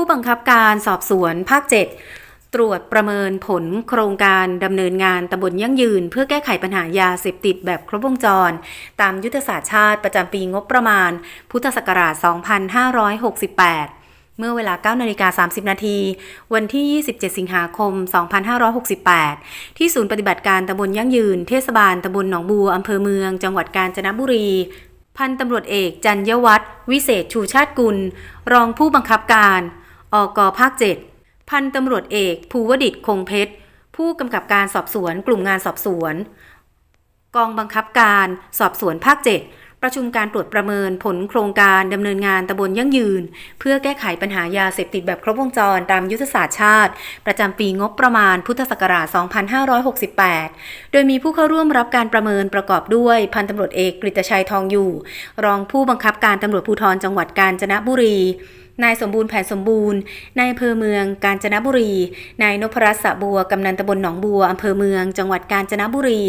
ผู้บังคับการสอบสวนภาค 7 ตรวจประเมินผลโครงการดำเนินงานตำบลยั่งยืน เพื่อแก้ไขปัญหายาเสพติดแบบครบวงจร ตามยุทธศาสตร์ชาติประจำปีงบประมาณ พุทธศักราช 2568เมื่อเวลา 9 นาฬิกา 30 นาที วันที่ 27 สิงหาคม 2568 ที่ศูนย์ปฏิบัติการตำบลยั่งยืน เทศบาลตำบลหนองบัวอำเภอเมือง จังหวัดกาญจนบุรี พันตำรวจเอกจันยวัฒน์วิเศษชูชาติกุล รองผู้บังคับการ อกภาค 7 พันตำรวจเอก ภูวดิตคงเพชร ผู้กำกับการสอบสวนกลุ่มงานสอบสวน กองบังคับการสอบสวนภาค 7 ประชุมการตรวจประเมินผลโครงการดำเนินงานตำบลยั่งยืน เพื่อแก้ไขปัญหายาเสพติดแบบครบวงจรตามยุทธศาสตร์ชาติ ประจำปีงบประมาณพุทธศักราช 2568 โดยมีผู้เข้าร่วมรับการประเมินประกอบด้วยพันตำรวจเอกกฤตชัยทองอยู่ รองผู้บังคับการตำรวจภูธรจังหวัดกาญจนบุรี นายสมบูรณ์แผนสมบูรณ์ นายอำเภอเมืองกาญจนบุรี นายนพรัตน์สะบัว กำนันตำบลหนองบัว อำเภอเมือง จังหวัดกาญจนบุรี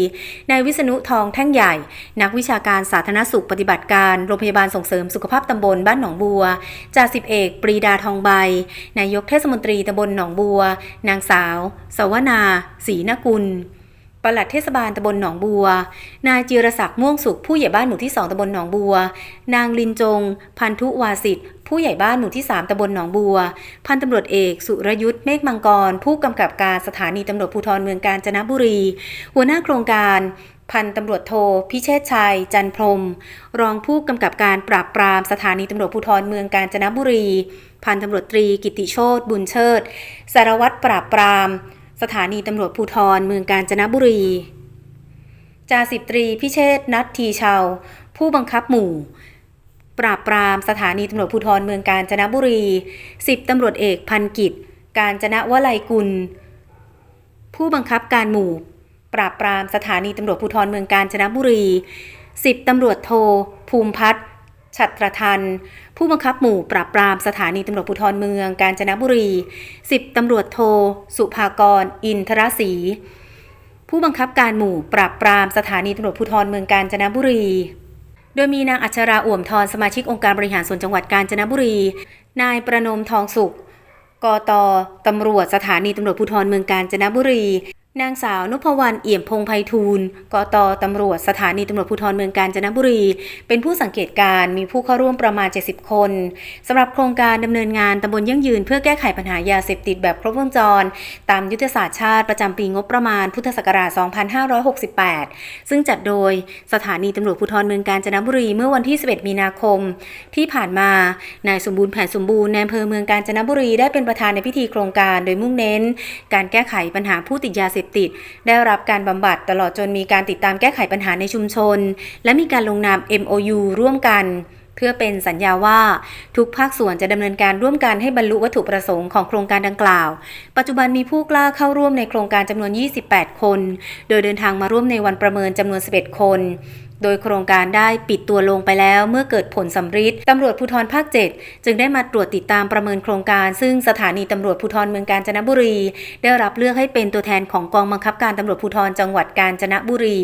นายวิษณุทองแท่งใหญ่ นักวิชาการสาธารณสุขปฏิบัติการ โรงพยาบาลส่งเสริมสุขภาพตำบลบ้านหนองบัว จ่าสิบเอกปรีดาทองใบ นายกเทศมนตรีตำบลหนองบัว นางสาว สวนาศรีนกุล ปลัดเทศบาลตำบลหนองบัว นายจิรศักดิ์ม่วงสุขผู้ใหญ่บ้านหมู่ที่2ตำบลหนองบัว นางลินจง พันธุวาสิทธิ์ผู้ใหญ่บ้านหมู่ที่3ตำบลหนองบัว พันตำรวจเอกสุรยุทธ์เมฆมังกร ผู้กำกับการสถานีตำรวจภูธรเมืองกาญจนบุรี หัวหน้าโครงการ พันตำรวจโท พิเชษชัย จันพรม รองผู้กำกับการปราบปรามสถานีตำรวจภูธรเมืองกาญจนบุรี พันตำรวจตรีกิติโชตบุญเชิด สารวัตรปราบปราม สถานีตำรวจภูธรเมืองกาญจนบุรี จ่าสิบตรีพิเชษนัททีชาว ผู้บังคับหมู่ ปราบปรามสถานีตำรวจภูธรเมืองกาญจนบุรีสิบตำรวจเอกพันกิจ กาญจนวลัยกุล ผู้บังคับการหมู่ ปราบปรามสถานีตำรวจภูธรเมืองกาญจนบุรีสิบตำรวจโท ภูมิพัฒน์ ฉัตรทัน ผู้บังคับหมู่ปราบปรามสถานีตำรวจภูธรเมืองกาญจนบุรีสิบตำรวจโท สุภากร อินทรศรีผู้บังคับการหมู่ปราบปรามสถานีตำรวจภูธรเมืองกาญจนบุรี โดยมีนางอัชราอ่วมทรสมาชิกองค์การบริหารส่วนจังหวัดกาญจนบุรี นายประนมทองสุข กตตำรวจสถานีตำรวจภูธรเมืองกาญจนบุรี นางสาวนพวรรณเอี่ยมพงไพฑูรย์กตตำรวจสถานีตำรวจภูธรเมืองกาญจนบุรี เป็นผู้สังเกตการ์มีผู้เข้าร่วมประมาณ 70 คนสำหรับโครงการดำเนินงานตำบลยั่งยืนเพื่อแก้ไขปัญหายาเสพติดแบบครบวงจร ตามยุทธศาสตร์ชาติประจำปีงบประมาณพุทธศักราช 2568 ซึ่งจัดโดยสถานีตำรวจภูธรเมืองกาญจนบุรีเมื่อวันที่ 11 มีนาคม ที่ผ่านมานายสมบูรณ์แผนสมบูรณ์ในอำเภอเมืองกาญจนบุรีได้เป็นประธานในพิธีโครงการ โดยมุ่งเน้น การแก้ไขปัญหาผู้ติดยาเสพติด ได้รับการบำบัดตลอดจนมีการติดตามแก้ไขปัญหาในชุมชน และมีการลงนาม MOU ร่วมกัน พื่อเป็นสัญญาว่าทุกภาคส่วนจะดำเนินการร่วมกันให้บรรลุวัตถุประสงค์ของโครงการดังกล่าว ปัจจุบันมีผู้กล้าเข้าร่วมในโครงการจำนวน 28 คน โดยเดินทางมาร่วมในวันประเมินจำนวน 11 คนโดยโครงการได้ปิดตัวลงไปแล้วเมื่อเกิดผลสำฤทธิ์ตำรวจภูธรภาค 7 จึงได้มาตรวจติดตามประเมินโครงการ ซึ่งสถานีตำรวจภูธรเมืองกาญจนบุรี ได้รับเลือกให้เป็นตัวแทนของกองบังคับการตำรวจภูธรจังหวัดกาญจนบุรี